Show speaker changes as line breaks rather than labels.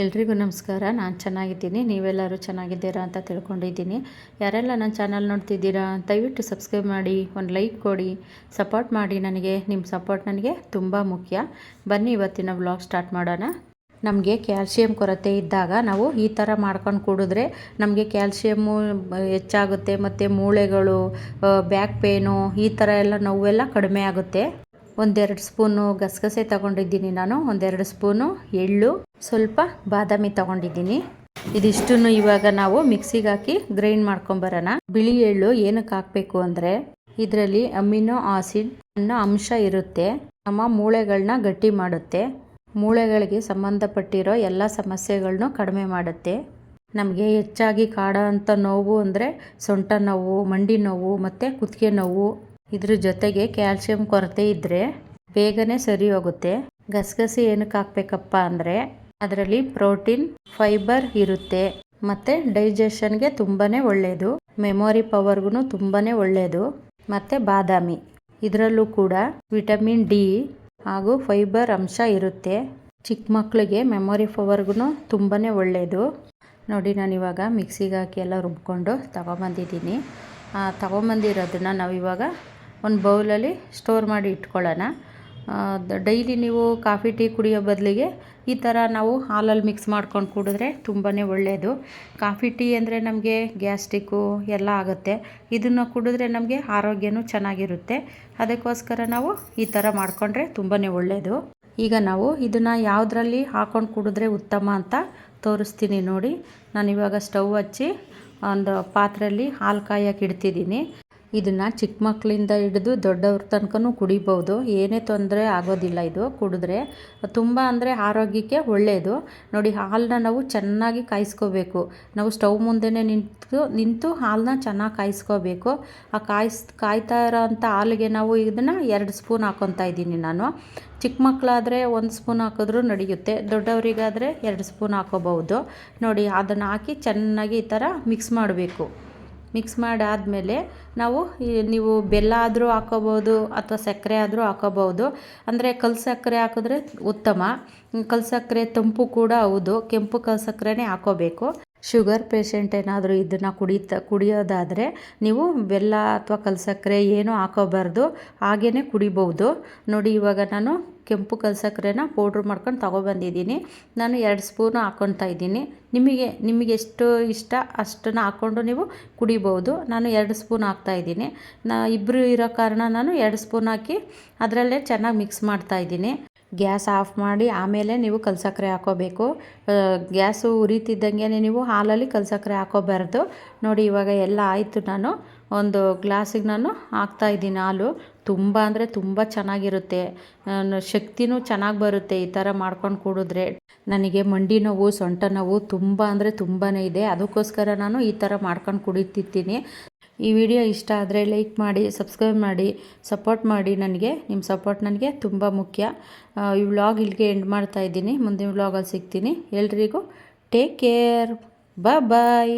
ಎಲ್ರಿಗೂ ನಮಸ್ಕಾರ. ನಾನು ಚೆನ್ನಾಗಿದ್ದೀನಿ. ನೀವೆಲ್ಲರೂ ಚೆನ್ನಾಗಿದ್ದೀರಾ ಅಂತ ತಿಳ್ಕೊಂಡಿದ್ದೀನಿ. ಯಾರೆಲ್ಲ ನನ್ನ ಚಾನಲ್ ನೋಡ್ತಿದ್ದೀರಾ, ದಯವಿಟ್ಟು ಸಬ್ಸ್ಕ್ರೈಬ್ ಮಾಡಿ, ಒಂದು ಲೈಕ್ ಕೊಡಿ, ಸಪೋರ್ಟ್ ಮಾಡಿ ನನಗೆ. ನಿಮ್ಮ ಸಪೋರ್ಟ್ ನನಗೆ ತುಂಬ ಮುಖ್ಯ. ಬನ್ನಿ ಇವತ್ತಿನ ವ್ಲಾಗ್ ಸ್ಟಾರ್ಟ್ ಮಾಡೋಣ. ನಮಗೆ ಕ್ಯಾಲ್ಸಿಯಂ ಕೊರತೆ ಇದ್ದಾಗ ನಾವು ಈ ಥರ ಮಾಡ್ಕೊಂಡು ಕುಡಿದ್ರೆ ನಮಗೆ ಕ್ಯಾಲ್ಸಿಯಮ್ಮು ಹೆಚ್ಚಾಗುತ್ತೆ, ಮತ್ತು ಮೂಳೆಗಳು ಬ್ಯಾಕ್ ಪೇನು ಈ ಥರ ಎಲ್ಲ ನೋವೆಲ್ಲ ಕಡಿಮೆ ಆಗುತ್ತೆ. ಒಂದೆರಡು ಸ್ಪೂನು ಗಸಗಸೆ ತಗೊಂಡಿದ್ದೀನಿ ನಾನು, ಒಂದೆರಡು ಸ್ಪೂನು ಎಳ್ಳು, ಸ್ವಲ್ಪ ಬಾದಾಮಿ ತಗೊಂಡಿದ್ದೀನಿ. ಇದಿಷ್ಟನ್ನು ಇವಾಗ ನಾವು ಮಿಕ್ಸಿಗೆ ಹಾಕಿ ಗ್ರೈಂಡ್ ಮಾಡ್ಕೊಂಬರೋಣ ಬಿಳಿ ಎಳ್ಳು ಏನಕ್ಕೆ ಹಾಕಬೇಕು ಅಂದರೆ ಇದರಲ್ಲಿ ಅಮಿನೋ ಆಸಿಡ್ ಅನ್ನೋ ಅಂಶ ಇರುತ್ತೆ. ನಮ್ಮ ಮೂಳೆಗಳನ್ನ ಗಟ್ಟಿ ಮಾಡುತ್ತೆ. ಮೂಳೆಗಳಿಗೆ ಸಂಬಂಧಪಟ್ಟಿರೋ ಎಲ್ಲ ಸಮಸ್ಯೆಗಳನ್ನು ಕಡಿಮೆ ಮಾಡುತ್ತೆ. ನಮಗೆ ಹೆಚ್ಚಾಗಿ ಕಾಡೋ ಅಂಥ ನೋವು ಅಂದರೆ ಸೊಂಟ ನೋವು, ಮಂಡಿ ನೋವು ಮತ್ತು ಕುತ್ತಿಗೆ ನೋವು. ಇದ್ರ ಜೊತೆಗೆ ಕ್ಯಾಲ್ಸಿಯಂ ಕೊರತೆ ಇದ್ದರೆ ಬೇಗನೆ ಸರಿ ಹೋಗುತ್ತೆ. ಗಸಗಸೆ ಏನಕ್ಕೆ ಹಾಕ್ಬೇಕಪ್ಪ ಅಂದರೆ ಅದರಲ್ಲಿ ಪ್ರೋಟೀನ್, ಫೈಬರ್ ಇರುತ್ತೆ ಮತ್ತು ಡೈಜೆಷನ್ಗೆ ತುಂಬಾ ಒಳ್ಳೆಯದು ಮೆಮೊರಿ ಪವರ್ಗೂ ತುಂಬಾ ಒಳ್ಳೆಯದು ಮತ್ತು ಬಾದಾಮಿ. ಇದರಲ್ಲೂ ಕೂಡ ವಿಟಮಿನ್ ಡಿ ಹಾಗೂ ಫೈಬರ್ ಅಂಶ ಇರುತ್ತೆ. ಚಿಕ್ಕ ಮಕ್ಕಳಿಗೆ ಮೆಮೊರಿ ಪವರ್ಗೂ ತುಂಬಾ ಒಳ್ಳೆಯದು ನೋಡಿ ನಾನು ಇವಾಗ ಮಿಕ್ಸಿಗೆ ಹಾಕಿ ಎಲ್ಲ ರುಬ್ಕೊಂಡು ತಗೊಬಂದಿದ್ದೀನಿ. ತಗೊಂಬಂದಿರೋದನ್ನು ನಾವು ಇವಾಗ ಒಂದು ಬೌಲಲ್ಲಿ ಸ್ಟೋರ್ ಮಾಡಿ ಇಟ್ಕೊಳ್ಳೋಣ. ಡೈಲಿ ನೀವು ಕಾಫಿ, ಟೀ ಕುಡಿಯೋ ಬದಲಿಗೆ ಈ ಥರ ನಾವು ಹಾಲಲ್ಲಿ ಮಿಕ್ಸ್ ಮಾಡ್ಕೊಂಡು ಕುಡಿದ್ರೆ ತುಂಬಾ ಒಳ್ಳೆಯದು ಕಾಫಿ, ಟೀ ಅಂದರೆ ನಮಗೆ ಗ್ಯಾಸ್ಟಿಕ್ಕು ಎಲ್ಲ ಆಗುತ್ತೆ. ಇದನ್ನು ಕುಡಿದ್ರೆ ನಮಗೆ ಆರೋಗ್ಯನೂ ಚೆನ್ನಾಗಿರುತ್ತೆ. ಅದಕ್ಕೋಸ್ಕರ ನಾವು ಈ ಥರ ಮಾಡಿಕೊಂಡ್ರೆ ತುಂಬಾ ಒಳ್ಳೆಯದು ಈಗ ನಾವು ಇದನ್ನು ಯಾವುದ್ರಲ್ಲಿ ಹಾಕ್ಕೊಂಡು ಕುಡಿದ್ರೆ ಉತ್ತಮ ಅಂತ ತೋರಿಸ್ತೀನಿ ನೋಡಿ. ನಾನಿವಾಗ ಸ್ಟವ್ ಹಚ್ಚಿ ಒಂದು ಪಾತ್ರೆಯಲ್ಲಿ ಹಾಲು ಕಾಯಕ್ಕೆ ಇಡ್ತಿದ್ದೀನಿ. ಇದನ್ನು ಚಿಕ್ಕ ಮಕ್ಕಳಿಂದ ಹಿಡಿದು ದೊಡ್ಡವ್ರ ತನಕನೂ ಕುಡಿಬೋದು. ಏನೇ ತೊಂದರೆ ಆಗೋದಿಲ್ಲ ಇದು ಕುಡಿದ್ರೆ. ತುಂಬ ಅಂದರೆ ಆರೋಗ್ಯಕ್ಕೆ ಒಳ್ಳೆಯದು ನೋಡಿ ಹಾಲನ್ನ ನಾವು ಚೆನ್ನಾಗಿ ಕಾಯಿಸ್ಕೋಬೇಕು. ನಾವು ಸ್ಟವ್ ಮುಂದೆನೇ ನಿಂತು ನಿಂತು ಹಾಲನ್ನ ಚೆನ್ನಾಗಿ ಕಾಯಿಸ್ಕೋಬೇಕು. ಆ ಕಾಯಿಸ್, ಕಾಯ್ತಾ ಇರೋಂಥ ಹಾಲಿಗೆ ನಾವು ಇದನ್ನು ಎರಡು ಸ್ಪೂನ್ ಹಾಕ್ಕೊತಾ ಇದ್ದೀನಿ ನಾನು. ಚಿಕ್ಕ ಮಕ್ಕಳಾದರೆ ಒಂದು ಸ್ಪೂನ್ ಹಾಕಿದ್ರೂ ನಡೆಯುತ್ತೆ. ದೊಡ್ಡವರಿಗಾದರೆ ಎರಡು ಸ್ಪೂನ್ ಹಾಕೋಬಹುದು. ನೋಡಿ, ಅದನ್ನು ಹಾಕಿ ಚೆನ್ನಾಗಿ ಈ ಥರ ಮಿಕ್ಸ್ ಮಾಡಬೇಕು. ಮಿಕ್ಸ್ ಮಾಡಾದಮೇಲೆ ನಾವು ನೀವು ಬೆಲ್ಲ ಆದರೂ ಹಾಕೋಬೋದು ಅಥವಾ ಸಕ್ಕರೆ ಆದರೂ ಹಾಕೋಬೋದು. ಅಂದರೆ ಕಲ್ ಸಕ್ಕರೆ ಹಾಕಿದ್ರೆ ಉತ್ತಮ. ಕಲ್ ಸಕ್ಕರೆ ತಂಪು ಕೂಡ ಹೌದು. ಕೆಂಪು ಕಲ್ ಸಕ್ಕರೆನೇ ಹಾಕೋಬೇಕು. ಶುಗರ್ ಪೇಷಂಟ್ ಏನಾದರೂ ಇದನ್ನು ಕುಡಿತ, ಕುಡಿಯೋದಾದರೆ ನೀವು ಬೆಲ್ಲ ಅಥವಾ ಕಲ್ಸಕ್ಕರೆ ಏನೂ ಹಾಕೋಬಾರ್ದು. ಹಾಗೇ ಕುಡಿಬೋದು. ನೋಡಿ ಇವಾಗ ನಾನು ಕೆಂಪು ಕಲ್ಲು ಸಕ್ಕರೆನ ಪೌಡ್ರ್ ಮಾಡ್ಕೊಂಡು ತೊಗೊಬಂದಿದ್ದೀನಿ. ನಾನು ಎರಡು ಸ್ಪೂನು ಹಾಕ್ಕೊತಾ ಇದ್ದೀನಿ. ನಿಮಗೆ ನಿಮಗೆ ಎಷ್ಟು ಇಷ್ಟ ಅಷ್ಟನ್ನು ಹಾಕ್ಕೊಂಡು ನೀವು ಕುಡಿಬೋದು. ನಾನು ಎರಡು ಸ್ಪೂನ್ ಹಾಕ್ತಾಯಿದ್ದೀನಿ ನಾ ಇಬ್ಬರು ಇರೋ ಕಾರಣ ನಾನು ಎರಡು ಸ್ಪೂನ್ ಹಾಕಿ ಅದರಲ್ಲೇ ಚೆನ್ನಾಗಿ ಮಿಕ್ಸ್ ಮಾಡ್ತಾಯಿದ್ದೀನಿ ಗ್ಯಾಸ್ ಆಫ್ ಮಾಡಿ ಆಮೇಲೆ ನೀವು ಕಲ್ಸಕ್ಕರೆ ಹಾಕೋಬೇಕು. ಗ್ಯಾಸು ಉರಿತಿದ್ದಂಗೆ ನೀವು ಹಾಲಲ್ಲಿ ಕಲ್ಸಕ್ಕರೆ ಹಾಕೋಬಾರ್ದು. ನೋಡಿ ಇವಾಗ ಎಲ್ಲ ಆಯಿತು ನಾನು. ಒಂದು ಗ್ಲಾಸಿಗೆ ನಾನು ಹಾಕ್ತಾಯಿದ್ದೀನಿ ಹಾಲು. ತುಂಬ ಅಂದರೆ ತುಂಬ ಚೆನ್ನಾಗಿರುತ್ತೆ. ಶಕ್ತಿನೂ ಚೆನ್ನಾಗಿ ಬರುತ್ತೆ ಈ ಥರ ಮಾಡ್ಕೊಂಡು ಕುಡಿದ್ರೆ. ನನಗೆ ಮಂಡಿ ನೋವು, ಸೊಂಟ ನೋವು ತುಂಬ ಅಂದರೆ ತುಂಬಾ ಇದೆ. ಅದಕ್ಕೋಸ್ಕರ ನಾನು ಈ ಥರ ಮಾಡ್ಕೊಂಡು ಕುಡಿತಿರ್ತೀನಿ ಈ ವಿಡಿಯೋ ಇಷ್ಟ ಆದರೆ ಲೈಕ್ ಮಾಡಿ, ಸಬ್ಸ್ಕ್ರೈಬ್ ಮಾಡಿ ಸಪೋರ್ಟ್ ಮಾಡಿ ನನಗೆ. ನಿಮ್ಮ ಸಪೋರ್ಟ್ ನನಗೆ ತುಂಬ ಮುಖ್ಯ. ಈ ವ್ಲಾಗ್ ಇಲ್ಲಿಗೆ ಎಂಡ್ ಮಾಡ್ತಾ ಇದ್ದೀನಿ. ಮುಂದಿನ ವ್ಲಾಗಲ್ಲಿ ಸಿಗ್ತೀನಿ. ಎಲ್ರಿಗೂ ಟೇಕ್ ಕೇರ್ ಬಾಯ್